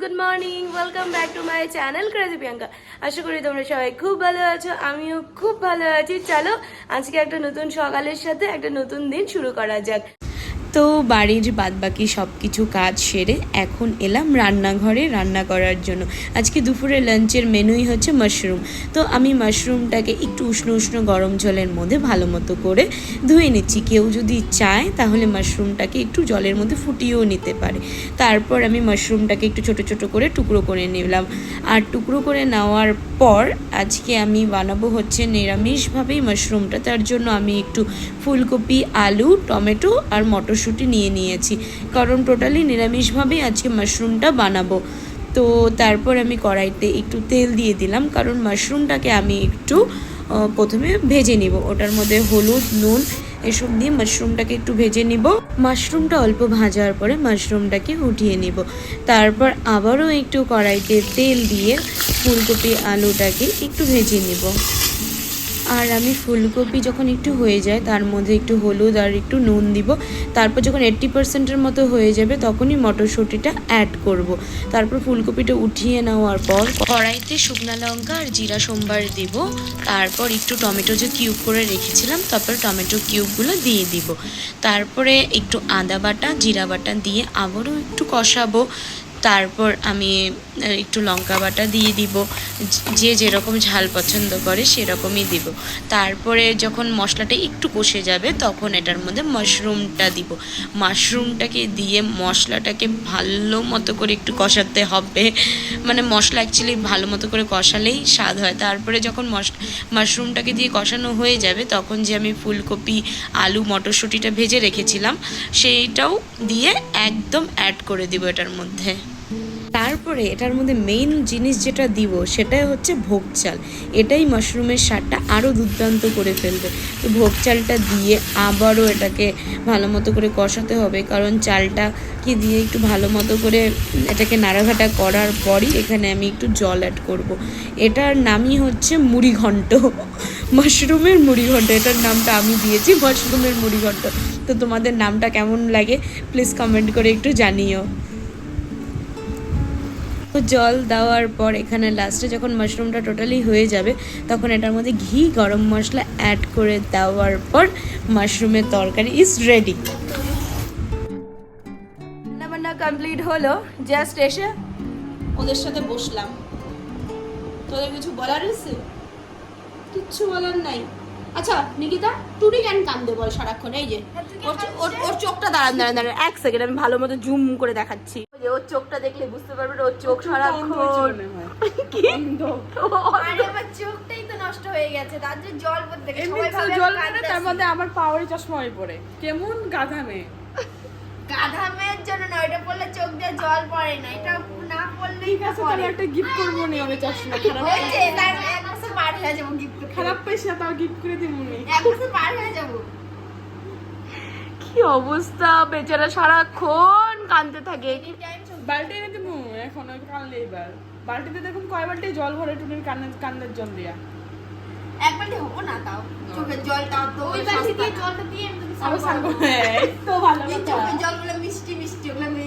Good morning welcome back to my channel crazy Priyanka আশা করি তোমরা সবাই খুব ভালো আছো, আমিও খুব ভালো আছি। চলো, আজকে একটা নতুন সকালের সাথে একটা নতুন দিন শুরু করা যাক। তো বাড়ির বাদবাকি সব কিছু কাজ সেরে এখন এলাম রান্নাঘরে রান্না করার জন্য। আজকে দুপুরে লাঞ্চের মেনুই হচ্ছে মাশরুম তো আমি মাশরুমটাকে একটু উষ্ণ উষ্ণ গরম জলের মধ্যে ভালো মতো করে ধুয়ে নিচ্ছি। কেউ যদি চায় তাহলে মাশরুমটাকে একটু জলের মধ্যে ফুটিয়েও নিতে পারে। তারপর আমি মাশরুমটাকে একটু ছোট ছোট করে টুকরো করে নিলাম। আর টুকরো করে নেওয়ার পর আজকে আমি বানাবো হচ্ছে নিরামিষভাবেই মাশরুমটা তার জন্য আমি একটু ফুলকপি, আলু, টমেটো আর মটরশুঁটি নিয়ে নিয়েছি। কারণ টোটালি নিরামিষভাবেই আজকে মাশরুমটা বানাবো। তো তারপর আমি কড়াইতে একটু তেল দিয়ে দিলাম। কারণ মাশরুমটাকে আমি একটু প্রথমে ভেজে নিব। ওটার মধ্যে হলুদ, নুন এসব দিয়ে মাশরুমটাকে একটু ভেজে নিব। মাশরুমটা অল্প ভাজার পরে মাশরুমটাকে উঠিয়ে নিব। তারপর আবারও একটু কড়াইতে তেল দিয়ে ফুলকপি আলুটাকে একটু ভেজে নিব। আর আমি ফুলকপি যখন একটু হয়ে যায়, তার মধ্যে একটু হলুদ আর একটু নুন দিব। তারপর যখন এইট্টি পার্সেন্টের মতো হয়ে যাবে, তখনই মটরশুঁটিটা অ্যাড করব। তারপর ফুলকপিটা উঠিয়ে নেওয়ার পর কড়াইতে শুকনো লঙ্কা আর জিরা সোমবার দিব। তারপর একটু টমেটো যে কিউব করে রেখেছিলাম, তারপর টমেটো কিউবগুলো দিয়ে দিব। তারপরে একটু আদা বাটা, জিরা বাটা দিয়ে আবারও একটু কষাবো। তারপর আমি একটু লঙ্কা বাটা দিয়ে দিব। যে যেরকম ঝাল পছন্দ করে সেরকমই দিব। তারপরে যখন মশলাটা একটু কষে যাবে, তখন এটার মধ্যে মাশরুমটা দিব। মাশরুমটাকে দিয়ে মশলাটাকে ভালো মতো করে একটু কষাতে হবে। মানে মশলা অ্যাকচুয়ালি ভালো মতো করে কষালেই স্বাদ হয়। তারপরে যখন মশ মাশরুমটাকে দিয়ে কষানো হয়ে যাবে, তখন যে আমি ফুলকপি, আলু, মটরশুঁটিটা ভেজে রেখেছিলাম, সেইটাও দিয়ে একদম অ্যাড করে দিব এটার মধ্যে। তারপরে এটার মধ্যে মেইন জিনিস যেটা দিব সেটাই হচ্ছে ভোগ চাল। এটাই মাশরুমের স্বাদটা আরও দুর্দান্ত করে ফেলবে। তো ভোগ চালটা দিয়ে আবারও এটাকে ভালো মতো করে কষাতে হবে, কারণ চালটা কি দিয়ে একটু ভালো মতো করে এটাকে নাড়াঘাটা করার পরই এখানে আমি একটু জল অ্যাড করব। এটার নামই হচ্ছে মুড়ি ঘন্ট মাশরুমের মুড়ি ঘন্ট এটার নামটা আমি দিয়েছি মাশরুমের মুড়িঘণ্ট। তো তোমাদের নামটা কেমন লাগে প্লিজ কমেন্ট করে একটু জানিও। জল দেওয়ার পর এখানে লাস্টে যখন মাশরুমটা টোটালি হয়ে যাবে তখন এটার মধ্যে ঘি গরম মশলা অ্যাড করে দেওয়ার পর মাশরুমের তরকারি ইজ রেডি রান্নাবান্না কমপ্লিট হলো জাস্ট এসে ওদের সাথে বসলাম। তোদের কিছু বলার আছে? কিচ্ছু বলার নাই। আচ্ছা নিকিতা টুনি কেন কান্দে বল সারাক্ষণ? এই যে ওর ওর ওর চোখটা দাঁড়ান দাঁড়ান দাঁড়ান। এক সেকেন্ড আমি ভালো মতো জুম করে দেখাচ্ছি। যে ওর চোখটা দেখলে বুঝতে পারবেন ওর চোখ সারাক্ষণ কি? আরে আমার চোখটাই তো নষ্ট হয়ে গেছে তার যে জল পড়তে সবাই ভাবে জল পড়ে তার মধ্যে আমার পাওয়ারে চশমা হয়ে পড়ে। কেমন গাধা মেয়ে। গাধা মেয়ের জন্য না ওইটা পড়লে চোখ দিয়ে জল পড়ে না এটা না পড়লেই ঠিক আছে তাহলে একটা গিফট করব নি আমি চশমা খারাপ হয়েছে তার এক বছর পার হয়ে যাব গিফট খারাপ পয়সা তাও গিফট করে দিব নি এক বছর পার হয়ে যাব। কি অবস্থা বেচারা সারাক্ষণ কাঁদতে থাকে। এনি বালতি এনে দিব এখন কানলে এবার। বালতিতে দেখুন কয় বালতি জল ভরে টুনির জল দিয়া। এক বালতি হব না তাও? চোখের জলটা তো ওই বালতি দিয়ে জলটা দিয়ে আমি সারবো। সারবো। তো ভালো এই চোখের জলগুলো মিষ্টি মিষ্টি ওগুলো আমি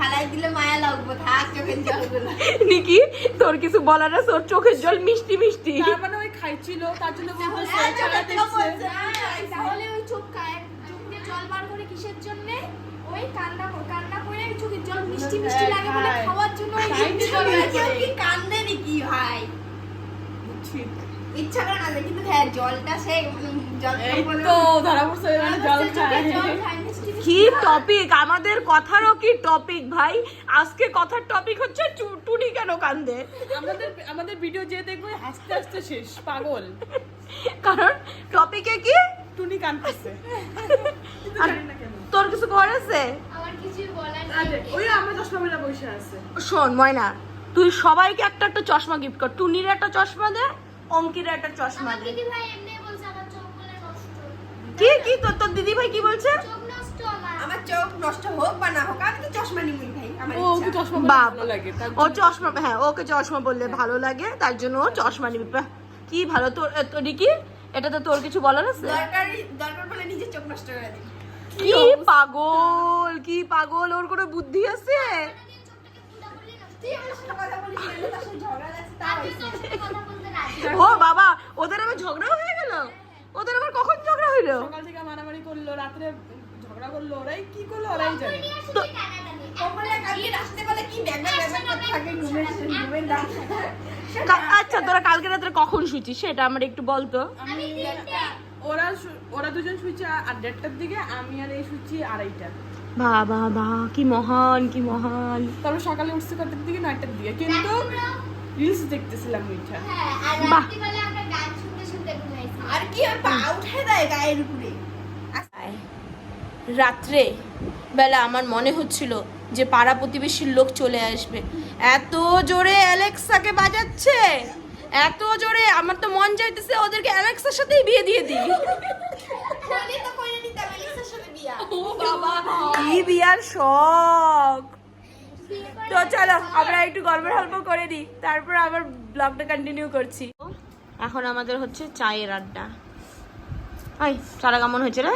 হালাই দিলে মায়া লাগবে। থাক চোখের জলগুলো। নিকি তোর কিছু বলার আছে? ওর চোখের জল মিষ্টি মিষ্টি। তার মানে ওই খাইছিল তার জন্য বলতেছে হ্যাঁ। বলছে। তাহলে ওই চোখ খায় চোখ দিয়ে জল বার করে কিসের জন্য? ওই কান্না কান্না করে চোখের জল মিষ্টি মিষ্টি লাগে বলে খাওয়ার জন্য। কেউ কি কান্দে নাকি ভাই? ইচ্ছা করে না কিন্তু হ্যাঁ জলটা সে জল এই তো ধরা পড়ছে মানে জল খায়। জল খায় মিষ্টি মিষ্টি কি টপিক আমাদের কথারও কি টপিক ভাই? আজকে কথার টপিক হচ্ছে টুনি কেন কান্দে? আমাদের আমাদের ভিডিও যে দেখবে হাসতে হাসতে শেষ পাগল। কারণ টপিকে কি? টুনি কানতেছে। ওই আমরা চশমা মেলা বসে আছে। শোন ময়না তুই সবাইকে একটা একটা চশমা গিফট কর। টুনির একটা চশমা দে অঙ্কির একটা চশমা দে। দিদি ভাই এমনি বলছে আমার চোখ বলে নষ্ট। কি কি? তোর তোর দিদি ভাই কি বলছে? আমার আমার। চোখ নষ্ট হোক বা না হোক আমি তো চশমা নিবই ভাই ও ওকে চশমা ভালো লাগে তার ও চশমা হ্যাঁ ওকে চশমা বললে ভালো লাগে তার জন্য ও চশমা নিবি। কি ভালো তোর তোর কি এটাতে তোর কিছু বলার আছে? দরকার দরকার বলে নিজের চোখ নষ্ট করে দিই কি পাগল? কি পাগল? ওর কোনো বুদ্ধি আছে। ও বাবা ওদের আবার ঝগড়া হয়ে গেল? ওদের আবার কখন ঝগড়া হইল? সকাল থেকে মারামারি করল রাত্রে ঝগড়া করল ওরাই কি করল ওরাই জানে। আচ্ছা তোরা কালকে রাত্রে কখন শুছিস সেটা আমার একটু বলতো। আমি ওরা ওরা দুজন শুয়েছে আর দেড়টার দিকে আমি আর এই শুচ্ছি আড়াইটা বা বা বা কি মহান কি মহান। তারপর সকালে উঠছে কটার দিকে নয়টার দিকে। কিন্তু রিলস দেখতেছিলাম ওইটা বাহ। আর কি আর পা উঠে দেয় গায়ের উপরে। রাত্রে বেলা আমার মনে হচ্ছিল যে পাড়া প্রতিবেশীর লোক চলে আসবে। এত জোরে অ্যালেক্সাকে বাজাচ্ছে। এত জোরে আমার তো মন চাইতেছে ওদেরকে অ্যালেক্সার সাথেই বিয়ে দিয়ে দিই। কি বিয়ার শখ? তো চলো আমরা একটু গল্পের গল্প করে দিই। তারপর আবার ব্লগটা কন্টিনিউ করছি। এখন আমাদের হচ্ছে চায়ের আড্ডা। আই চারা কেমন হয়েছে রে?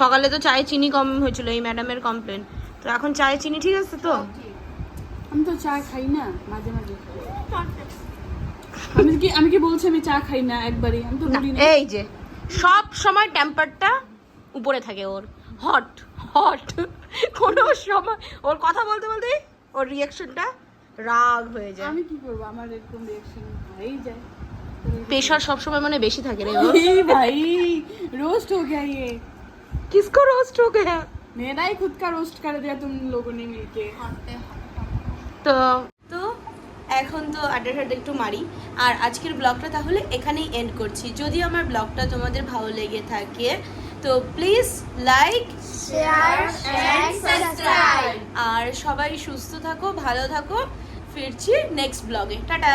সকালে তো চায়ে চিনি কম হয়েছিল এই ম্যাডামের কমপ্লেন তো এখন চায়ে চিনি ঠিক আছে তো? আমি তো চা খাই না মাঝে মাঝে আমি কি আমি কি বলছি আমি চা খাই না একবারই আমি তো না, বলি না এই যে সব সময় টেম্পারটা উপরে থাকে ওর হট হট কোনো সময় ওর কথা বলতে বলতে ওর রিয়াকশনটা রাগ হয়ে যায় আমি কি করবো আমার এরকম রিয়াকশন হয়েই যায় প্রেশার সবসময় মানে বেশি থাকে রে ওর ए भाई रोस्ट हो गया ये किसको रोस्ट हो गया मेरा ही खुद का रोस्ट कर दिया तुम लोगों ने मिलके তো তো এখন তো আড্ডা ঠাড্ডা একটু মারি। আর আজকের ব্লগটা তাহলে এখানেই এন্ড করছি। যদি আমার ব্লগটা তোমাদের ভালো লেগে থাকে তো প্লিজ লাইক শেয়ার আর সবাই সুস্থ থাকো ভালো থাকো। ফিরছি নেক্সট ব্লগে টাটা।